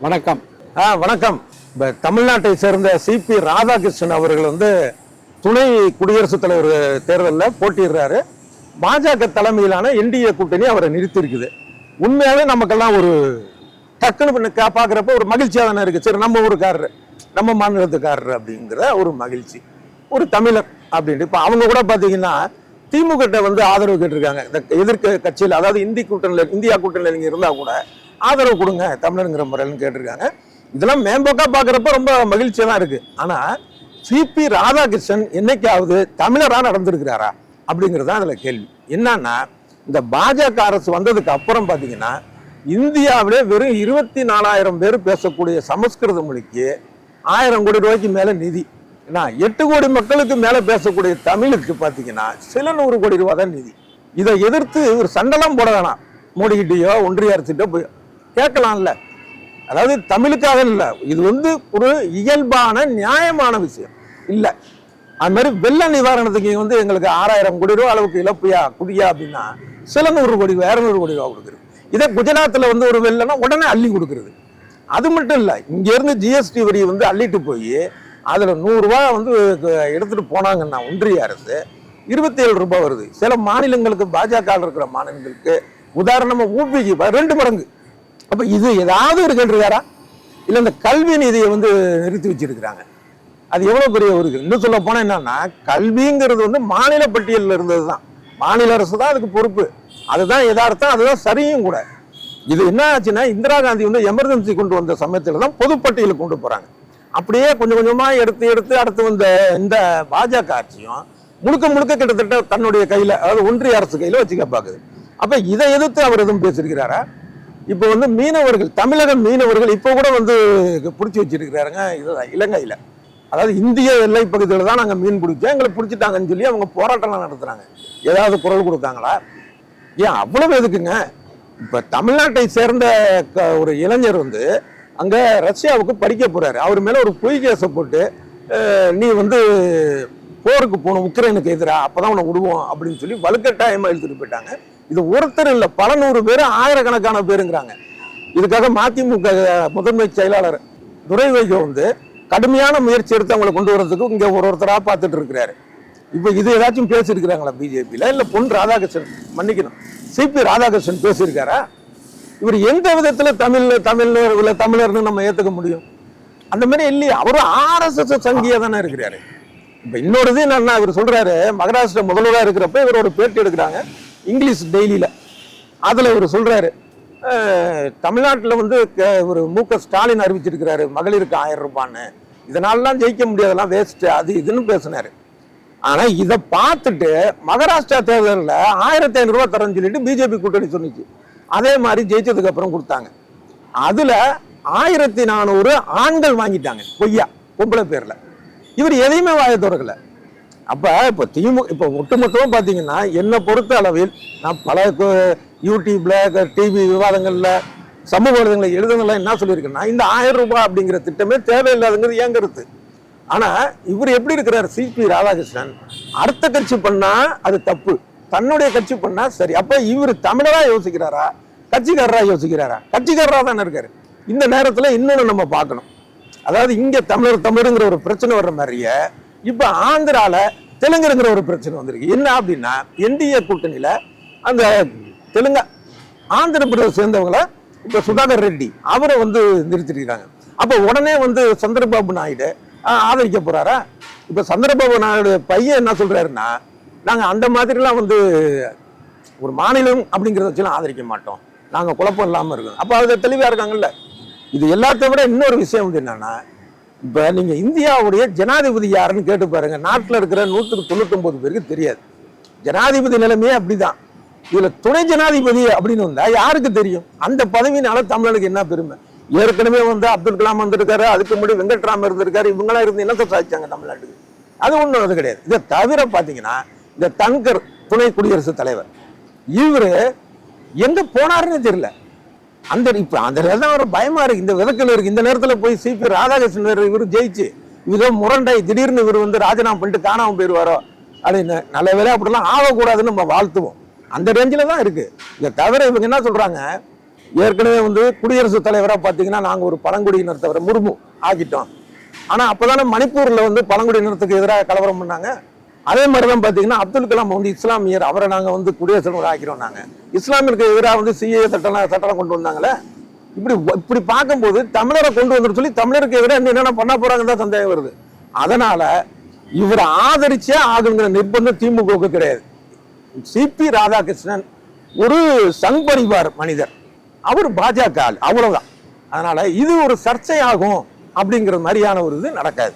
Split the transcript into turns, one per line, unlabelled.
வணக்கம். ஆ வணக்கம். இப்போ தமிழ்நாட்டை சேர்ந்த சிபி ராதாகிருஷ்ணன் அவர்கள் வந்து துணை குடியரசுத் தலைவர் தேர்தலில் போட்டிடுறாரு பாஜக தலைமையிலான என்டிஏ கூட்டணி அவரை நிறுத்தியிருக்குது. உண்மையாகவே நமக்கெல்லாம் ஒரு டக்குன்னு பண்ண கா- ஒரு மகிழ்ச்சியாக தானே இருக்குது சரி நம்ம ஊருக்காரர் நம்ம மாநிலத்துக்காரர் அப்படிங்கிற ஒரு மகிழ்ச்சி. ஒரு தமிழர் அப்படின்ட்டு இப்போ அவங்க கூட பார்த்தீங்கன்னா திமுக வந்து ஆதரவு கேட்டிருக்காங்க. இந்த எதிர்க்க கட்சியில் அதாவது இந்தி கூட்டணியில் இந்தியா கூட்டணியில் நீங்கள் இருந்தால் கூட ஆதரவு கொடுங்க தமிழருங்கிற முறையில்னு கேட்டிருக்காங்க. இதெல்லாம் மேம்போக்காக பார்க்குறப்ப ரொம்ப மகிழ்ச்சியாக தான் இருக்குது ஆனால் சிபி ராதாகிருஷ்ணன் என்னைக்காவது தமிழராக நடந்திருக்கிறாரா அப்படிங்கிறது தான் அதில் கேள்வி. என்னன்னா இந்த பாஜக அரசு வந்ததுக்கு அப்புறம் பார்த்தீங்கன்னா இந்தியாவிலே வெறும் இருபத்தி நாலாயிரம் பேர் பேசக்கூடிய சமஸ்கிருத மொழிக்கு ஆயிரம் கோடி ரூபாய்க்கு மேலே நிதி. ஏன்னா எட்டு கோடி மக்களுக்கு மேலே பேசக்கூடிய தமிழுக்கு பார்த்தீங்கன்னா சில நூறு கோடி ரூபாய் தான் நிதி. இதை எதிர்த்து ஒரு சண்டெல்லாம் போட வேணாம். மோடிக்கிட்டேயோ ஒன்றிய அரசிட்டோ போய் கேட்கலாம்ல. அதாவது தமிழுக்காக இல்லை இது வந்து ஒரு இயல்பான நியாயமான விஷயம். இல்லை. அது மாதிரி வெள்ள நிவாரணத்துக்கு வந்து எங்களுக்கு ஆறாயிரம் கோடி ரூபா அளவுக்கு இழப்பியா குடியா அப்படின்னா சில நூறு கோடி ரூபா இரநூறு கோடி ரூபா கொடுக்குறது இதே குஜராத்தில் வந்து ஒரு வெள்ளனா உடனே அள்ளி கொடுக்குறது. அது மட்டும் இல்லை இங்கேருந்து ஜிஎஸ்டி வரி வந்து அள்ளிட்டு போய் அதில் நூறுரூவா வந்து எடுத்துகிட்டு எடுத்துட்டு போனாங்கன்னா ஒன்றிய அரசு இருபத்தி ஏழு ரூபாய் வருது. சில மாநிலங்களுக்கு பாஜக இருக்கிற மாநிலங்களுக்கு உதாரணமாக ஊபிக்கு ரெண்டு மடங்கு. அப்போ இது ஏதாவது இருக்குன்றாரா இல்லை இந்த கல்வி நிதியை வந்து நிறுத்தி வச்சிருக்கிறாங்க. அது எவ்வளோ பெரிய ஒரு இன்னும் சொல்ல போனால் என்னன்னா கல்விங்கிறது வந்து மாநில பட்டியலில் இருந்தது தான் மாநில அரசு தான் அதுக்கு பொறுப்பு. அதுதான் எதார்த்தம் அதுதான் சரியும் கூட. இது என்ன ஆச்சுன்னா இந்திரா காந்தி வந்து எமர்ஜென்சி கொண்டு வந்த சமயத்தில் தான் பொதுப்பட்டியலுக்கு கொண்டு போகிறாங்க அப்படியே கொஞ்சம் கொஞ்சமாக எடுத்து எடுத்து அடுத்து வந்த இந்த பாஜக ஆட்சியும் முழுக்க முழுக்க கிட்டத்தட்ட தன்னுடைய கையில் அதாவது ஒன்றிய அரசு கையில் வச்சுக்க பார்க்குது. அப்போ இதை எதிர்த்து அவர் எதுவும் பேசியிருக்கிறாரா? இப்போ வந்து மீனவர்கள் தமிழக மீனவர்கள் இப்போ கூட வந்து பிடிச்சி வச்சிருக்கிறாருங்க. இதுதான் இலங்கையில். அதாவது இந்திய எல்லை பகுதியில் தான் நாங்கள் மீன் பிடிச்சோம். எங்களை பிடிச்சிட்டாங்கன்னு சொல்லி அவங்க போராட்டம்லாம் நடத்துகிறாங்க ஏதாவது குரல் கொடுத்தாங்களா? ஏன் அவ்வளவு எதுக்குங்க? இப்போ தமிழ்நாட்டை சேர்ந்த க- ஒரு இளைஞர் வந்து அங்கே ரஷ்யாவுக்கு படிக்க போகிறாரு அவர் மேலே ஒரு பொய் கேஸை போட்டு நீ வந்து போருக்கு போகணும் உக்ரைனுக்கு எதிராக அப்பதான் உன்னை விடுவோம் அப்படின்னு சொல்லி வலுக்கட்டாயமாக எழுத்துட்டு போயிட்டாங்க. இது ஒருத்தர் இல்லை பல நூறு பேர் ஆயிரக்கணக்கான பேருங்கிறாங்க. இதுக்காக மதிமுக முதன்மை செயலாளர் துரை வைகோ வந்து கடுமையான முயற்சி எடுத்து அவங்களை கொண்டு வரதுக்கு இங்கே ஒரு ஒருத்தராக பார்த்துட்டு இருக்கிறாரு. இப்போ இது ஏதாச்சும் பேசியிருக்கிறாங்களா பிஜேபியில்? இல்லை பொன் ராதாகிருஷ்ணன் மன்னிக்கணும். சிபி ராதாகிருஷ்ணன் பேசியிருக்காரா? இவர் எந்த விதத்தில் தமிழ் தமிழர் இல்லை தமிழர்னு நம்ம ஏற்றுக்க முடியும்? அந்த மாதிரி இல்லையா அவரும் ஆர்எஸ்எஸ் சங்கியா தானே இருக்கிறாரு. இப்போ இன்னொரு இது என்னன்னா இவர் சொல்றாரு மகாராஷ்டிரா முதல்வராக இருக்கிறப்ப இவர் ஒரு பேட்டி எடுக்கிறாங்க. இங்கிலீஷ் டெய்லியில். அதில் இவர் சொல்கிறாரு தமிழ்நாட்டில் வந்து க- ஒரு மு க ஸ்டாலின் அறிவிச்சிருக்கிறாரு மகளிருக்கு ஆயிரம் ரூபான்னு. இதனாலலாம் ஜெயிக்க முடியாதெல்லாம் வேஸ்ட்டு அது இதுன்னு பேசினார். ஆனால் இதை பார்த்துட்டு மகாராஷ்டிரா தேர்தலில் ஆயிரத்தி ஐநூறுரூவா தரேன்னு சொல்லிட்டு பிஜேபி கூட்டணி சொன்னிச்சு. அதே மாதிரி ஜெயிச்சதுக்கப்புறம் கொடுத்தாங்க. அதில் ஆயிரத்தி நானூறு ஆண்கள் வாங்கிட்டாங்க பொய்யா பொம்பளை பேரில். இவர் எதையுமே வாய திறக்கலை. அப்போ இப்போ திமுக இப்போ ஒட்டுமொத்தமாக பார்த்தீங்கன்னா என்னை பொறுத்த அளவில் நான் பல யூடியூப்பில் யூடியூப்ல டிவி விவாதங்களில் சமூக வலைதளங்களை எழுதுனதுல என்ன சொல்லியிருக்கேன்னா இந்த ஆயிரம் ரூபாய் அப்படிங்கிற திட்டமே தேவையில்லாதுங்கிறது ஏன் கருத்து. ஆனால் இவர் எப்படி இருக்கிறார்? C P Radhakrishnan. அடுத்த கட்சி பண்ணால் அது தப்பு. தன்னுடைய கட்சி பண்ணால் சரி. அப்போ இவர் தமிழராக யோசிக்கிறாரா? கட்சிக்காரராக யோசிக்கிறாரா? கட்சிக்காரராக தானே இருக்காரு. இந்த நேரத்தில் இன்னொன்று நம்ம பார்க்கணும். அதாவது இங்கே தமிழர் தமிழுங்கிற ஒரு பிரச்சனை வர்ற மாதிரியே இப்போ ஆந்திரால தெலுங்குங்கிற ஒரு பிரச்சனை வந்திருக்கு. என்ன அப்படின்னா என்டிஏ கூட்டணியில் அந்த தெலுங்கா ஆந்திர பிரதேச சேர்ந்தவங்கள இப்போ சுதாகர் ரெட்டி அவரை வந்து நிறுத்திருக்கிறாங்க அப்போ உடனே வந்து சந்திரபாபு நாயுடு ஆதரிக்க போறாரா? இப்போ சந்திரபாபு நாயுடு பையன் என்ன சொல்றாருன்னா நாங்கள் அந்த மாதிரிலாம் வந்து ஒரு மாநிலம் அப்படிங்கிறத வச்சுலாம் ஆதரிக்க மாட்டோம். நாங்கள் குழப்பம் இல்லாமல் இருக்கோம். அப்போ அது தெளிவாக இருக்காங்கல்ல. இது எல்லாத்தையும் விட இன்னொரு விஷயம் வந்து என்னன்னா இப்ப நீங்க இந்தியாவுடைய ஜனாதிபதி யாருன்னு கேட்டு பாருங்க. நாட்டில் இருக்கிற நூற்றுக்கு தொண்ணூத்தொன்பது பேருக்கு தெரியாது. ஜனாதிபதி நிலைமையே அப்படிதான். இதுல துணை ஜனாதிபதி அப்படின்னு வந்தா யாருக்கு தெரியும்? அந்த பதவியினால தமிழனுக்கு என்ன பெருமை? ஏற்கனவே வந்து அப்துல் கலாம் வந்திருக்காரு அதுக்கு முன்னாடி வெங்கட்ராம் இருந்திருக்காரு இவங்களாம் இருந்து என்னத்தை சாதிச்சாங்க தமிழ்நாட்டுக்கு? அது ஒன்றும் அது கிடையாது. இதை தவிர பார்த்தீங்கன்னா இந்த தங்கர் துணை குடியரசுத் தலைவர் இவரு எங்க போனாருன்னு தெரியல. அந்த இப்போ அந்த தான் ஒரு பயமா இருக்கு. இந்த விதக்கல் இருக்கு. இந்த நேரத்தில் போய் சிபி ராதாகிருஷ்ணன் இவர் ஜெயிச்சு இவரோ முரண்டை திடீர்னு இவர் வந்து ராஜினாமா பண்ணிட்டு காணாமல் போயிடுவாரோ அப்படின்னு நல்ல வேலை அப்படிலாம் ஆகக்கூடாதுன்னு நம்ம வாழ்த்துவோம். அந்த ரேஞ்சில் தான் இருக்கு. இதை தவிர இவங்க என்ன சொல்கிறாங்க ஏற்கனவே வந்து குடியரசுத் தலைவராக பார்த்தீங்கன்னா நாங்கள் ஒரு பழங்குடியினர் தவிர முர்மு ஆக்கிட்டோம். ஆனால் அப்போதானே மணிப்பூரில் வந்து பழங்குடியினத்துக்கு எதிராக கலவரம் பண்ணாங்க. அதே மாதிரி தான் பார்த்தீங்கன்னா அப்துல் கலாம் வந்து இஸ்லாமியர். அவரை நாங்கள் வந்து குடியரசுத் தலைவர் ஆக்கிறோம் நாங்கள் இஸ்லாமியருக்கு எதிராக வந்து சிஏ சட்டம் சட்டம் கொண்டு வந்தாங்களே. இப்படி இப்படி பார்க்கும்போது தமிழரை கொண்டு வந்துட்டு சொல்லி தமிழருக்கு எதிராக என்னென்ன பண்ண போகிறாங்கன்னு தான் சந்தேகம் வருது. அதனால் இவரை ஆதரிச்சே ஆகுங்கிற நிர்பந்தம் திமுகவுக்கு கிடையாது. சிபி ராதாகிருஷ்ணன் ஒரு சங் பரிவார் மனிதர். அவர் பாஜக ஆள் அவ்வளவுதான். அதனால இது ஒரு சர்ச்சையாகும் அப்படிங்கிற மாதிரியான ஒரு இது நடக்காது.